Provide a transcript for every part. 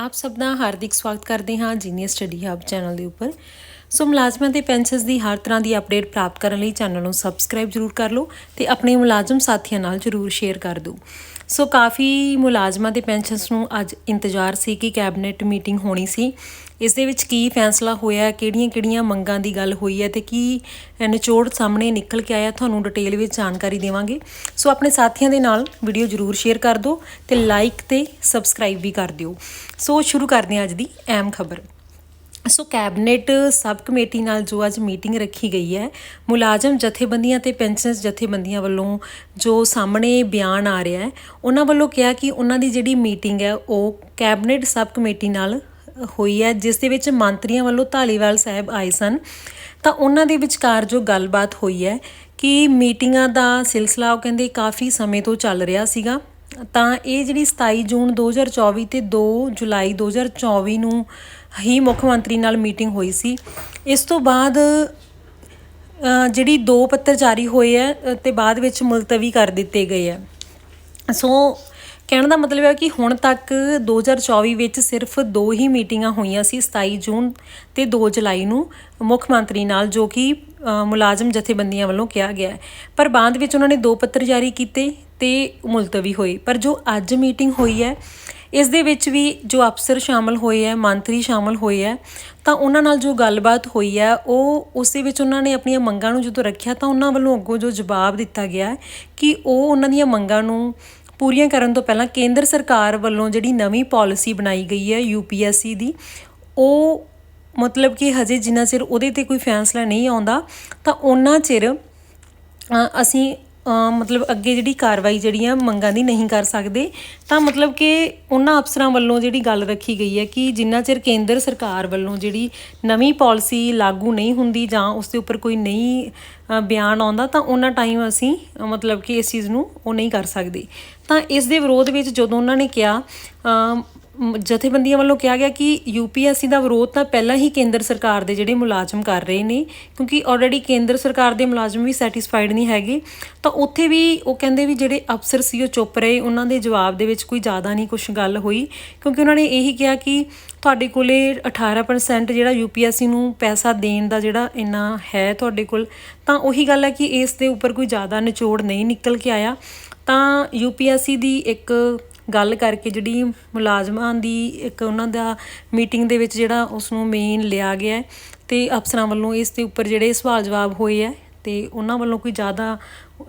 ਆਪ ਸਭ ਦਾ ਹਾਰਦਿਕ ਸਵਾਗਤ ਕਰਦੇ ਹਾਂ ਜੀਨੀਅਸ ਸਟੱਡੀ ਹੱਬ ਚੈਨਲ ਦੇ ਉੱਪਰ। ਸੋ ਮੁਲਾਜ਼ਮਾਂ ਦੇ ਪੈਨਸ਼ਨਸ ਦੀ ਹਰ ਤਰ੍ਹਾਂ ਦੀ ਅਪਡੇਟ ਪ੍ਰਾਪਤ ਕਰਨ ਲਈ ਚੈਨਲ ਨੂੰ ਸਬਸਕ੍ਰਾਈਬ ਜ਼ਰੂਰ ਕਰ ਲਓ ਤੇ ਆਪਣੇ ਮੁਲਾਜ਼ਮ ਸਾਥੀਆਂ ਨਾਲ ਜ਼ਰੂਰ ਸ਼ੇਅਰ ਕਰ ਦਿਓ। ਸੋ ਕਾਫੀ ਮੁਲਾਜ਼ਮਾਂ ਦੇ ਪੈਨਸ਼ਨਸ ਨੂੰ ਅੱਜ ਇੰਤਜ਼ਾਰ ਸੀ ਕਿ ਕੈਬਨਿਟ ਮੀਟਿੰਗ ਹੋਣੀ ਸੀ। ਇਸ ਦੇ ਵਿੱਚ ਕੀ ਫੈਸਲਾ ਹੋਇਆ, ਕਿਹੜੀਆਂ-ਕਿਹੜੀਆਂ ਮੰਗਾਂ ਦੀ ਗੱਲ ਹੋਈ ਹੈ ਤੇ ਕੀ ਨਿਚੋੜ ਸਾਹਮਣੇ ਨਿਕਲ ਕੇ ਆਇਆ, ਤੁਹਾਨੂੰ ਡਿਟੇਲ ਵਿੱਚ ਜਾਣਕਾਰੀ ਦੇਵਾਂਗੇ। ਸੋ ਆਪਣੇ ਸਾਥੀਆਂ ਦੇ ਨਾਲ ਵੀਡੀਓ ਜ਼ਰੂਰ ਸ਼ੇਅਰ ਕਰ ਦਿਓ ਤੇ ਲਾਈਕ ਤੇ ਸਬਸਕ੍ਰਾਈਬ ਵੀ ਕਰ ਦਿਓ। ਸੋ ਸ਼ੁਰੂ ਕਰਦੇ ਹਾਂ ਅੱਜ ਦੀ ਅਹਿਮ ਖਬਰ। ਸੋ ਕੈਬਨਿਟ ਸਬ ਕਮੇਟੀ ਨਾਲ ਜੋ ਅੱਜ ਮੀਟਿੰਗ ਰੱਖੀ ਗਈ ਹੈ, ਮੁਲਾਜ਼ਮ ਜਥੇਬੰਦੀਆਂ ਤੇ ਪੈਨਸ਼ਨਸ ਜਥੇਬੰਦੀਆਂ ਵੱਲੋਂ ਜੋ ਸਾਹਮਣੇ ਬਿਆਨ ਆ ਰਿਹਾ ਹੈ, ਉਹਨਾਂ ਵੱਲੋਂ ਕਿਹਾ ਕਿ ਉਹਨਾਂ ਦੀ ਜਿਹੜੀ ਮੀਟਿੰਗ ਹੈ, ਉਹ ਕੈਬਨਿਟ ਸਬ ਕਮੇਟੀ ਨਾਲ ਹੋਈ ਹੈ, ਜਿਸ ਦੇ ਵਿੱਚ ਮੰਤਰੀਆਂ ਵੱਲੋਂ ਧਾਲੀਵਾਲ ਸਾਹਿਬ ਆਏ ਸਨ। ਤਾਂ ਉਹਨਾਂ ਦੇ ਵਿਚਕਾਰ ਜੋ ਗੱਲਬਾਤ ਹੋਈ ਹੈ ਕਿ ਮੀਟਿੰਗਾਂ ਦਾ ਸਿਲਸਿਲਾ, ਉਹ ਕਹਿੰਦੇ ਕਾਫੀ ਸਮੇਂ ਤੋਂ ਚੱਲ ਰਿਹਾ ਸੀਗਾ। ਤਾਂ ਇਹ ਜਿਹੜੀ 27 ਜੂਨ 2024 ਤੇ 2 ਜੁਲਾਈ 2024 ਨੂੰ ਹੀ ਮੁੱਖ ਮੰਤਰੀ ਨਾਲ ਮੀਟਿੰਗ ਹੋਈ ਸੀ। ਇਸ ਤੋਂ ਬਾਅਦ ਜਿਹੜੀ ਦੋ ਪੱਤਰ ਜਾਰੀ ਹੋਏ ਹੈ ਅ, ਤੇ ਬਾਅਦ ਵਿੱਚ ਮੁਲਤਵੀ ਕਰ ਦਿੱਤੇ ਗਏ ਹੈ ਸੋ ਕਹਿਣ ਦਾ ਮਤਲਬ ਹੈ ਕਿ ਹੁਣ ਤੱਕ 2024 ਵਿੱਚ ਸਿਰਫ ਦੋ ਹੀ ਮੀਟਿੰਗਾਂ ਹੋਈਆਂ ਸੀ 27 ਜੂਨ ਤੇ 2 ਜੁਲਾਈ ਨੂੰ ਮੁੱਖ ਮੰਤਰੀ ਨਾਲ ਜੋ ਕਿ ਮੁਲਾਜ਼ਮ ਜਥੇਬੰਦੀਆਂ ਵੱਲੋਂ ਕਿਹਾ ਗਿਆ ਪਰ ਬਾਅਦ ਵਿੱਚ ਉਹਨਾਂ ਨੇ ਦੋ ਪੱਤਰ ਜਾਰੀ ਕੀਤੇ ਤੇ ਮੁਲਤਵੀ ਹੋਈ। ਪਰ ਜੋ ਅੱਜ ਮੀਟਿੰਗ ਹੋਈ ਹੈ, ਇਸ ਦੇ ਵਿੱਚ ਵੀ ਜੋ ਅਫਸਰ ਸ਼ਾਮਲ ਹੋਏ ਹੈ, ਮੰਤਰੀ ਸ਼ਾਮਲ ਹੋਏ ਹੈ, ਤਾਂ ਉਹਨਾਂ ਨਾਲ ਜੋ ਗੱਲਬਾਤ ਹੋਈ ਹੈ, ਉਹ ਉਸ ਦੇ ਵਿੱਚ ਉਹਨਾਂ ਨੇ ਆਪਣੀਆਂ ਮੰਗਾਂ ਨੂੰ ਜਦੋਂ ਰੱਖਿਆ, ਤਾਂ ਉਹਨਾਂ ਵੱਲੋਂ ਅੱਗੋਂ ਜੋ ਜਵਾਬ ਦਿੱਤਾ ਗਿਆ ਕਿ ਉਹ ਉਹਨਾਂ ਦੀਆਂ ਮੰਗਾਂ ਨੂੰ ਪੂਰੀਆਂ ਕਰਨ ਤੋਂ ਪਹਿਲਾਂ ਕੇਂਦਰ ਸਰਕਾਰ ਵੱਲੋਂ ਜਿਹੜੀ ਨਵੀਂ ਪਾਲਿਸੀ ਬਣਾਈ ਗਈ ਹੈ ਯੂਪੀਐਸਸੀ ਦੀ, ਉਹ ਮਤਲਬ ਕਿ ਹਜੇ ਜਿੰਨਾ ਚਿਰ ਉਹਦੇ ਤੇ ਕੋਈ ਫੈਸਲਾ ਨਹੀਂ ਆਉਂਦਾ, ਤਾਂ ਉਹਨਾਂ ਚਿਰ ਅਸੀਂ ਮਤਲਬ ਅੱਗੇ ਜਿਹੜੀ ਕਾਰਵਾਈ ਜਿਹੜੀ ਆ ਮੰਗਾਂ ਦੀ ਨਹੀਂ ਕਰ ਸਕਦੇ, ਤਾਂ ਮਤਲਬ ਕਿ ਉਹਨਾਂ ਅਫਸਰਾਂ ਵੱਲੋਂ ਜਿਹੜੀ ਗੱਲ ਰੱਖੀ ਗਈ ਹੈ ਕਿ ਜਿੰਨਾ ਚਿਰ ਕੇਂਦਰ ਸਰਕਾਰ ਵੱਲੋਂ ਜਿਹੜੀ ਨਵੀਂ ਪਾਲਿਸੀ ਲਾਗੂ ਨਹੀਂ ਹੁੰਦੀ ਜਾਂ ਉਸ ਦੇ ਉੱਪਰ ਕੋਈ ਨਹੀਂ ਬਿਆਨ ਆਉਂਦਾ, ਤਾਂ ਉਹਨਾਂ ਟਾਈਮ ਅਸੀਂ ਮਤਲਬ ਕਿ ਇਸ ਚੀਜ਼ ਨੂੰ ਉਹ ਨਹੀਂ ਕਰ ਸਕਦੇ। ਤਾਂ ਇਸ ਦੇ ਵਿਰੋਧ ਵਿੱਚ ਜਦੋਂ ਉਹਨਾਂ ਨੇ ਕਿਹਾ ਜਥੇਬੰਦੀਆਂ ਵੱਲੋਂ ਕਿਹਾ ਗਿਆ ਕਿ ਯੂਪੀਐਸਸੀ ਦਾ ਵਿਰੋਧ ਤਾਂ ਪਹਿਲਾਂ ਹੀ ਕੇਂਦਰ ਸਰਕਾਰ ਦੇ ਜਿਹੜੇ ਮੁਲਾਜ਼ਮ ਕਰ ਰਹੇ ਨੇ, ਕਿਉਂਕਿ ਆਲਰੇਡੀ ਕੇਂਦਰ ਸਰਕਾਰ ਦੇ ਮੁਲਾਜ਼ਮ ਵੀ ਸੈਟੀਸਫਾਈਡ ਨਹੀਂ ਹੈਗੇ। ਤਾਂ ਉੱਥੇ ਵੀ ਉਹ ਕਹਿੰਦੇ ਵੀ ਜਿਹੜੇ ਅਫਸਰ ਸੀ, ਉਹ ਚੁੱਪ ਰਹੇ। ਉਹਨਾਂ ਦੇ ਜਵਾਬ ਦੇ ਵਿੱਚ ਕੋਈ ਜ਼ਿਆਦਾ ਨਹੀਂ ਕੁਝ ਗੱਲ ਹੋਈ, ਕਿਉਂਕਿ ਉਹਨਾਂ ਨੇ ਇਹੀ ਕਿਹਾ ਕਿ ਤੁਹਾਡੇ ਕੋਲੇ 18% ਜਿਹੜਾ ਯੂਪੀਐਸਸੀ ਨੂੰ ਪੈਸਾ ਦੇਣ ਦਾ ਜਿਹੜਾ ਇੰਨਾ ਹੈ ਤੁਹਾਡੇ ਕੋਲ, ਤਾਂ ਉਹੀ ਗੱਲ ਹੈ ਕਿ ਇਸ ਦੇ ਉੱਪਰ ਕੋਈ ਜ਼ਿਆਦਾ ਨਿਚੋੜ ਨਹੀਂ ਨਿਕਲ ਕੇ ਆਇਆ। ਤਾਂ ਯੂਪੀਐਸਸੀ ਦੀ ਇੱਕ ਗੱਲ ਕਰਕੇ ਜਿਹੜੀ ਮੁਲਾਜ਼ਮਾਂ ਦੀ ਇੱਕ ਉਹਨਾਂ ਦਾ ਮੀਟਿੰਗ ਦੇ ਵਿੱਚ ਜਿਹੜਾ ਉਸ ਨੂੰ ਮੇਨ ਲਿਆ ਗਿਆ ਹੈ ਤੇ ਅਫਸਰਾਂ ਵੱਲੋਂ ਇਸ ਦੇ ਉੱਪਰ ਜਿਹੜੇ ਸਵਾਲ ਜਵਾਬ ਹੋਏ ਹੈ ਤੇ ਉਹਨਾਂ ਵੱਲੋਂ ਕੋਈ ਜ਼ਿਆਦਾ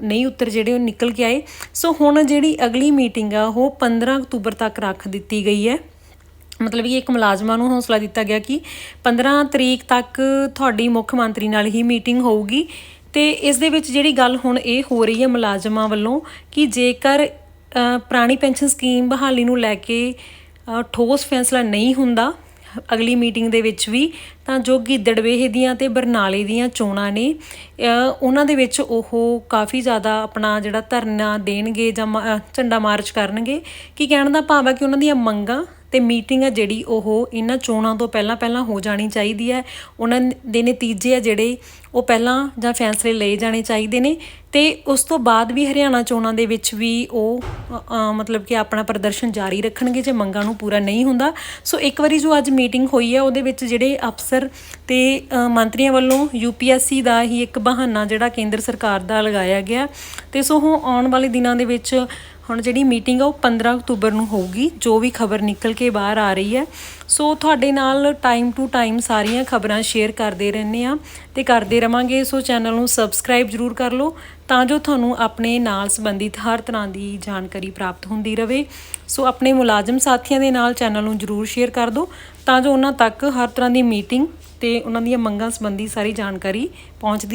ਨਹੀਂ ਉੱਤਰ ਜਿਹੜੇ ਉਹ ਨਿਕਲ ਕੇ ਆਏ। ਸੋ ਹੁਣ ਜਿਹੜੀ ਅਗਲੀ ਮੀਟਿੰਗ ਆ, ਉਹ 15 ਅਕਤੂਬਰ ਤੱਕ ਰੱਖ ਦਿੱਤੀ ਗਈ ਹੈ। ਮਤਲਬ ਕਿ ਇੱਕ ਮੁਲਾਜ਼ਮਾਂ ਨੂੰ ਹੌਸਲਾ ਦਿੱਤਾ ਗਿਆ ਕਿ 15 ਤਰੀਕ ਤੱਕ ਤੁਹਾਡੀ ਮੁੱਖ ਮੰਤਰੀ ਨਾਲ ਹੀ ਮੀਟਿੰਗ ਹੋਊਗੀ ਤੇ ਇਸ ਦੇ ਵਿੱਚ ਜਿਹੜੀ ਗੱਲ ਹੁਣ ਇਹ ਹੋ ਰਹੀ ਹੈ ਮੁਲਾਜ਼ਮਾਂ ਵੱਲੋਂ ਕਿ ਜੇਕਰ ਪੁਰਾਣੀ ਪੈਨਸ਼ਨ ਸਕੀਮ ਬਹਾਲੀ ਨੂੰ ਲੈ ਕੇ ਠੋਸ ਫੈਸਲਾ ਨਹੀਂ ਹੁੰਦਾ। ਅਗਲੀ ਮੀਟਿੰਗ ਦੇ ਵਿੱਚ ਵੀ ਤਾਂ ਜੋ ਗਿੱਦੜਵੇਹ ਦੀਆਂ ਤੇ ਬਰਨਾਲੇ ਦੀਆਂ ਚੋਣਾਂ ਨੇ ਉਹਨਾਂ ਦੇ ਵਿੱਚ ਉਹ ਕਾਫੀ ਜ਼ਿਆਦਾ ਆਪਣਾ ਜਿਹੜਾ ਧਰਨਾ ਦੇਣਗੇ ਜਾਂ ਮ- ਝੰਡਾ ਮਾਰਚ ਕਰਨਗੇ। ਕੀ ਕਹਿਣ ਦਾ ਭਾਵ ਹੈ ਕਿ ਉਹਨਾਂ ਦੀਆਂ ਮੰਗਾਂ ਤੇ ਮੀਟਿੰਗ ਆ ਜਿਹੜੀ ਉਹ ਇਹਨਾਂ ਚੋਣਾਂ ਤੋਂ ਪਹਿਲਾਂ ਪਹਿਲਾਂ ਹੋ ਜਾਣੀ ਚਾਹੀਦੀ ਹੈ। ਉਹਨਾਂ ਦੇ ਨਤੀਜੇ ਆ ਜਿਹੜੇ ਉਹ ਪਹਿਲਾਂ ਜਾਂ ਫੈਸਲੇ ਲਏ ਜਾਣੇ ਚਾਹੀਦੇ ਨੇ ਤੇ ਉਸ ਤੋਂ ਬਾਅਦ ਵੀ ਹਰਿਆਣਾ ਚੋਣਾਂ ਦੇ ਵਿੱਚ ਵੀ ਉਹ ਮਤਲਬ ਕਿ ਆਪਣਾ ਪ੍ਰਦਰਸ਼ਨ ਜਾਰੀ ਰੱਖਣਗੇ ਜੇ ਮੰਗਾਂ ਨੂੰ ਪੂਰਾ ਨਹੀਂ ਹੁੰਦਾ। ਸੋ ਇੱਕ ਵਾਰੀ ਜੋ ਅੱਜ ਮੀਟਿੰਗ ਹੋਈ ਹੈ, ਉਹਦੇ ਵਿੱਚ ਜਿਹੜੇ ਅਫਸਰ ਤੇ ਮੰਤਰੀਆਂ ਵੱਲੋਂ ਯੂਪੀਐਸਸੀ ਦਾ ਹੀ ਇੱਕ ਬਹਾਨਾ ਜਿਹੜਾ ਕੇਂਦਰ ਸਰਕਾਰ ਦਾ ਲਗਾਇਆ ਗਿਆ। ਤੇ ਸੋ ਉਹ ਆਉਣ ਵਾਲੇ ਦਿਨਾਂ ਦੇ ਵਿੱਚ ਹੁਣ ਜਿਹੜੀ ਮੀਟਿੰਗ ਆ ਉਹ 15 ਅਕਤੂਬਰ ਨੂੰ ਹੋਊਗੀ, ਜੋ ਵੀ ਖਬਰ ਨਿਕਲ ਕੇ ਬਾਹਰ ਆ ਰਹੀ ਹੈ। ਸੋ ਤੁਹਾਡੇ ਨਾਲ ਟਾਈਮ ਟੂ ਟਾਈਮ ਸਾਰੀਆਂ ਖਬਰਾਂ ਸ਼ੇਅਰ ਕਰਦੇ ਰਹਿੰਦੇ ਆ ਤੇ ਕਰਦੇ ਰਵਾਂਗੇ। ਸੋ ਚੈਨਲ ਨੂੰ ਸਬਸਕ੍ਰਾਈਬ ਜਰੂਰ ਕਰ ਲਓ ਤਾਂ ਜੋ ਤੁਹਾਨੂੰ ਆਪਣੇ ਨਾਲ ਸੰਬੰਧਿਤ ਹਰ ਤਰ੍ਹਾਂ ਦੀ ਜਾਣਕਾਰੀ ਪ੍ਰਾਪਤ ਹੁੰਦੀ ਰਹੇ। ਸੋ ਆਪਣੇ ਮੁਲਾਜ਼ਮ ਸਾਥੀਆਂ ਦੇ ਨਾਲ ਚੈਨਲ ਨੂੰ ਜਰੂਰ ਸ਼ੇਅਰ ਕਰ ਦਿਓ ਤਾਂ ਜੋ ਉਹਨਾਂ ਤੱਕ ਹਰ ਤਰ੍ਹਾਂ ਦੀ ਮੀਟਿੰਗ ਤੇ ਉਹਨਾਂ ਦੀਆਂ ਮੰਗਾਂ ਸੰਬੰਧੀ ਸਾਰੀ ਜਾਣਕਾਰੀ ਪਹੁੰਚਦੀ